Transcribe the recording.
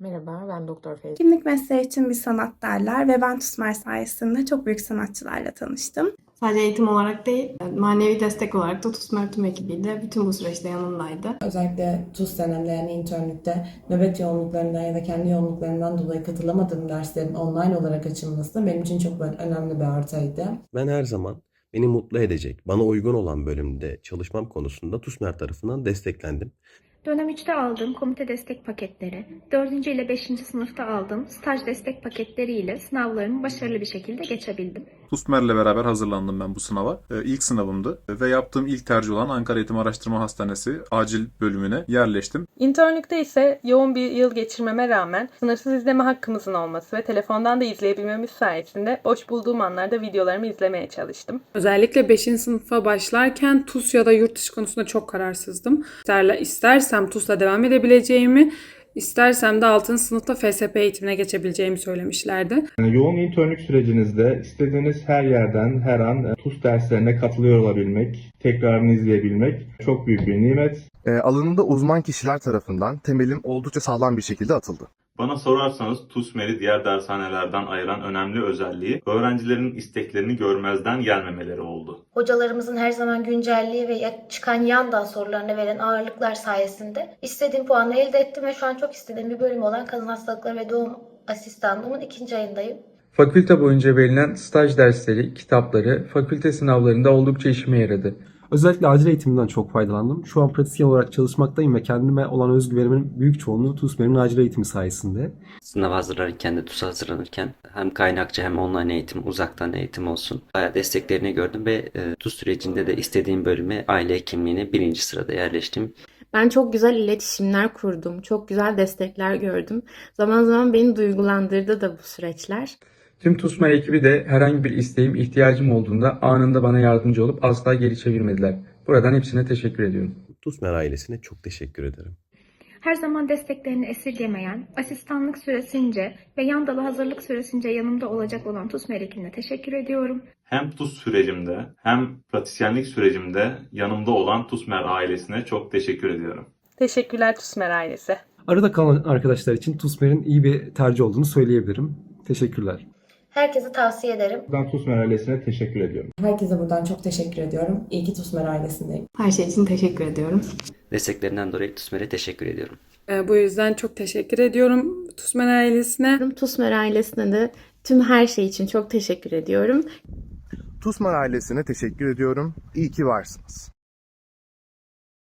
Merhaba, ben Doktor Feyza. Kimlik mesleği için bir sanat derler ve ben TUSMER sayesinde çok büyük sanatçılarla tanıştım. Sadece eğitim olarak değil, manevi destek olarak da TUSMER tüm ekibiyle bütün bu süreçte yanımdaydı. Özellikle TUS dönemde yani internlükte nöbet yoğunluklarından ya da kendi yoğunluklarından dolayı katılamadığım derslerin online olarak açılması benim için çok önemli bir artıydı. Ben her zaman beni mutlu edecek, bana uygun olan bölümde çalışmam konusunda TUSMER tarafından desteklendim. Dönem 3'te aldığım komite destek paketleri, 4. ile 5. sınıfta aldığım staj destek paketleri ile sınavlarımı başarılı bir şekilde geçebildim. TUSMER'le beraber hazırlandım ben bu sınava. Ee, İlk sınavımdı ve yaptığım ilk tercih olan Ankara Eğitim Araştırma Hastanesi acil bölümüne yerleştim. İnternlükte ise yoğun bir yıl geçirmeme rağmen sınırsız izleme hakkımızın olması ve telefondan da izleyebilmemiz sayesinde boş bulduğum anlarda videolarımı izlemeye çalıştım. Özellikle 5. sınıfa başlarken TUS ya da yurt dışı konusunda çok kararsızdım. İsterle, istersem TUS'la devam edebileceğimi, istersem de 6. sınıfta FSP eğitimine geçebileceğimi söylemişlerdi. Yoğun internlük sürecinizde istediğiniz her yerden her an e, TUS derslerine katılıyor olabilmek, tekrarını izleyebilmek çok büyük bir nimet. E, alanında uzman kişiler tarafından temelim oldukça sağlam bir şekilde atıldı. Bana sorarsanız TUSMER'i diğer dershanelerden ayıran önemli özelliği öğrencilerin isteklerini görmezden gelmemeleri oldu. Hocalarımızın her zaman güncelliği ve çıkan yan dal sorularına veren ağırlıklar sayesinde istediğim puanı elde ettim ve şu an çok istediğim bir bölüm olan kadın hastalıkları ve doğum asistanlığımın ikinci ayındayım. Fakülte boyunca verilen staj dersleri, kitapları fakülte sınavlarında oldukça işime yaradı. Özellikle acil eğitiminden çok faydalandım. Şu an pratisyen olarak çalışmaktayım ve kendime olan özgüvenimin büyük çoğunluğu TUSMER'in acil eğitimi sayesinde. Sınav hazırlanırken de TUS'a hazırlanırken hem kaynakçı hem online eğitim, uzaktan eğitim olsun. Bayağı desteklerini gördüm ve e, TUS sürecinde de istediğim bölüme aile hekimliğine birinci sırada yerleştim. Ben çok güzel iletişimler kurdum, çok güzel destekler gördüm. Zaman zaman beni duygulandırdı da bu süreçler. Tüm TUSMER ekibi de herhangi bir isteğim, ihtiyacım olduğunda anında bana yardımcı olup asla geri çevirmediler. Buradan hepsine teşekkür ediyorum. TUSMER ailesine çok teşekkür ederim. Her zaman desteklerini esirgemeyen, asistanlık süresince ve yan dalı hazırlık süresince yanımda olacak olan TUSMER ekibine teşekkür ediyorum. Hem TUS sürecimde hem pratisyenlik sürecimde yanımda olan TUSMER ailesine çok teşekkür ediyorum. Teşekkürler TUSMER ailesi. Arada kalan arkadaşlar için TUSMER'in iyi bir tercih olduğunu söyleyebilirim. Teşekkürler. Herkese tavsiye ederim. Ben TUSMER ailesine teşekkür ediyorum. Herkese buradan çok teşekkür ediyorum. İyi ki TUSMER ailesindeyim. Her şey için teşekkür ediyorum. Desteklerinden dolayı TUSMER'e teşekkür ediyorum. Ee, bu yüzden çok teşekkür ediyorum TUSMER ailesine. TUSMER ailesine de tüm her şey için çok teşekkür ediyorum. TUSMER ailesine teşekkür ediyorum. İyi ki varsınız.